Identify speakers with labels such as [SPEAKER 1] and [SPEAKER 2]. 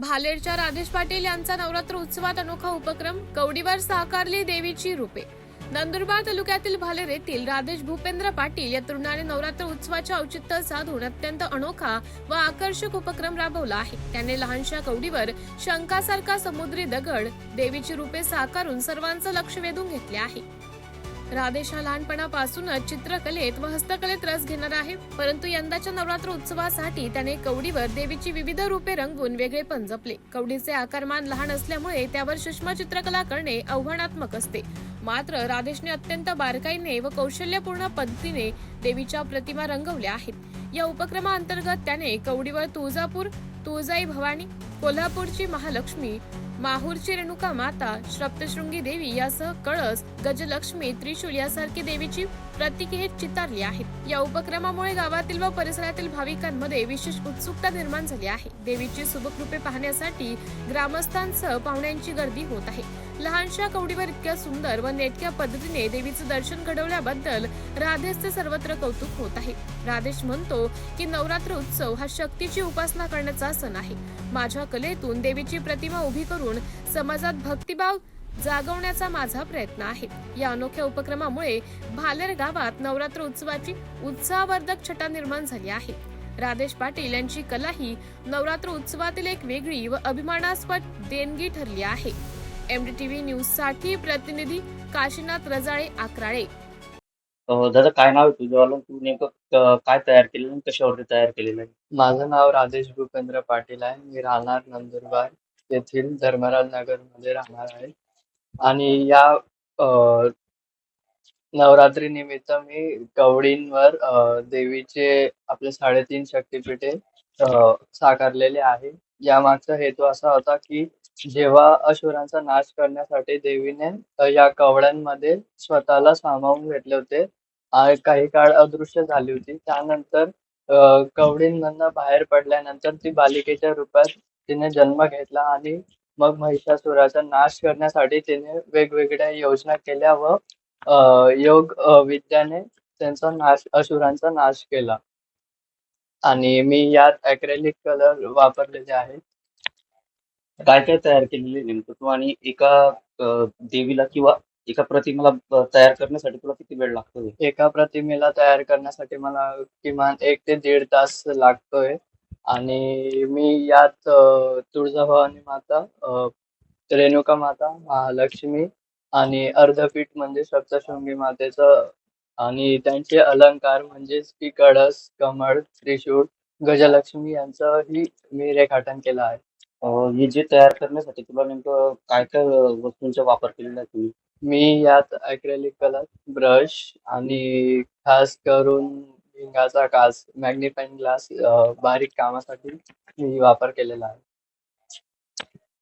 [SPEAKER 1] भालेरच्या राजेश पाटील यांचा नवरात्र उत्सवात अनोखा उपक्रम कवडीवर साकारली देवीची रूपे. नंदुरबार तालुक्यातील भालेर येथील राजेश भूपेंद्र पाटील या तरुणाने नवरात्र उत्सवाचे औचित्य साधून अत्यंत अनोखा व आकर्षक उपक्रम राबवला आहे. त्याने लहानशा कवडीवर शंकासारखा समुद्री दगड देवीची रूपे साकारून सर्वांचं लक्ष वेधून घेतले आहे. राधेश हा लहानपणापासूनच चित्रकलेत व हस्तकलेत रस घेणार आहे. परंतु यंदाच्या नवरात्र उत्सवासाठी त्याने कवडीवर देवीची विविध रूपे रंगवून वेगळे पण जपले कवडीचे आकारमान लहान असल्यामुळे त्यावर सूक्ष्म चित्रकला करणे आव्हानात्मक असते. मात्र राधेशने अत्यंत बारकाईने व कौशल्यपूर्ण पद्धतीने देवीच्या प्रतिमा रंगवल्या आहेत. या उपक्रमाअंतर्गत त्याने कवडीवर तुळजापूर तुळजाई भवानी कोल्हापूरची महालक्ष्मी माहूरची रेणुका माता सप्तशृंगी देवी यासह कळस गजलक्ष्मी त्रिशूल यासारखी देवीची प्रतीके हे चितारली आहेत. या उपक्रमामुळे गावातील व परिसरातील भाविकांमध्ये विशेष उत्सुकता निर्माण झाली आहे. देवीची सुबक रूपे पाहण्यासाठी ग्रामस्थांसह पाहुण्यांची गर्दी होत आहे. लहानशा कवडीवर इतक्या सुंदर व नेटक्या पद्धतीने देवीचं दर्शन घडवल्याबद्दल राधेशचे सर्वत्र कौतुक होत आहे. राधेश म्हणतो की नवरात्र उत्सव हा शक्तीची उपासना करण्याचा सण आहे. माझ्या कलेतून देवीची प्रतिमा उभी करून समाजात भक्तिभाव जागवण्याचा माझा प्रयत्न आहे. या अनोख्या उपक्रमामुळे भालेर गावात नवरात्र उत्सवाची उत्साहवर्धक छटा निर्माण झाली आहे. राधेश पाटील यांची कला ही नवरात्र उत्सवातील एक वेगळी व अभिमानास्पद देणगी ठरली आहे. एमडीटीव्ही न्यूजसाठी प्रतिनिधी काशीनाथ रजाळे अकराळे
[SPEAKER 2] अ, दादा काय नाव आहे तुझं तू नेमकं काय तयार केलेलं आणि कशावरती तयार केलेलं आहे?
[SPEAKER 3] माझं नाव राजेश भूपेंद्र पाटील आहे. मी राहणार नंदुरबार येथील धर्मराज नगरमध्ये राहणार आहे. आणि या अ, नवरात्री निमित्त मी कवडींवर अ, देवीचे आपले साडेतीन शक्तिपीठे अ, साकारलेले आहे. यामागचा हेतू असा होता की जेव्हा असुरांचा नाश करण्यासाठी देवीने अ, या कवड्यांमध्ये स्वतःला सामावून घेतले होते आणि काही काळ अदृश्य झाली होती. त्यानंतर अ, कवडींमधनं बाहेर पडल्यानंतर ती बालिकेच्या रूपात तिने जन्म घेतला आणि मग महिषासुराचा नाश करण्यासाठी तिने वेगवेगळ्या योजना केल्या व योग विद्याने त्यांचा नाश असुरांचा नाश केला. आणि मी यात अक्रेलिक कलर वापरलेले आहेत
[SPEAKER 2] काय काय तयार केलेलं नेमकं तू? आणि एका देवीला किंवा एका प्रतिमेला तयार करण्यासाठी तुला किती वेळ लागतो?
[SPEAKER 3] एका प्रतिमेला तयार करण्यासाठी मला किमान एक ते दीड तास लागतोय. आणि मी यात तुळजाभवानी माता रेणुका माता महालक्ष्मी आणि अर्धपीठ म्हणजे सप्तशृंगी मातेचं आणि त्यांचे अलंकार म्हणजेच की कळस कमळ त्रिशूळ गजलक्ष्मी यांचंही मी रेखाटन केलं आहे.
[SPEAKER 2] अ, हे जे तयार करण्यासाठी तुला नेमकं काय काय वस्तूंचा वापर केलेला आहे तुम्ही?
[SPEAKER 3] मी यात अक्रेलिक कलर ब्रश आणि खास करून भिंगाचा काच मॅग्निफाईंग ग्लास बारीक कामासाठी मी वापर केलेला आहे.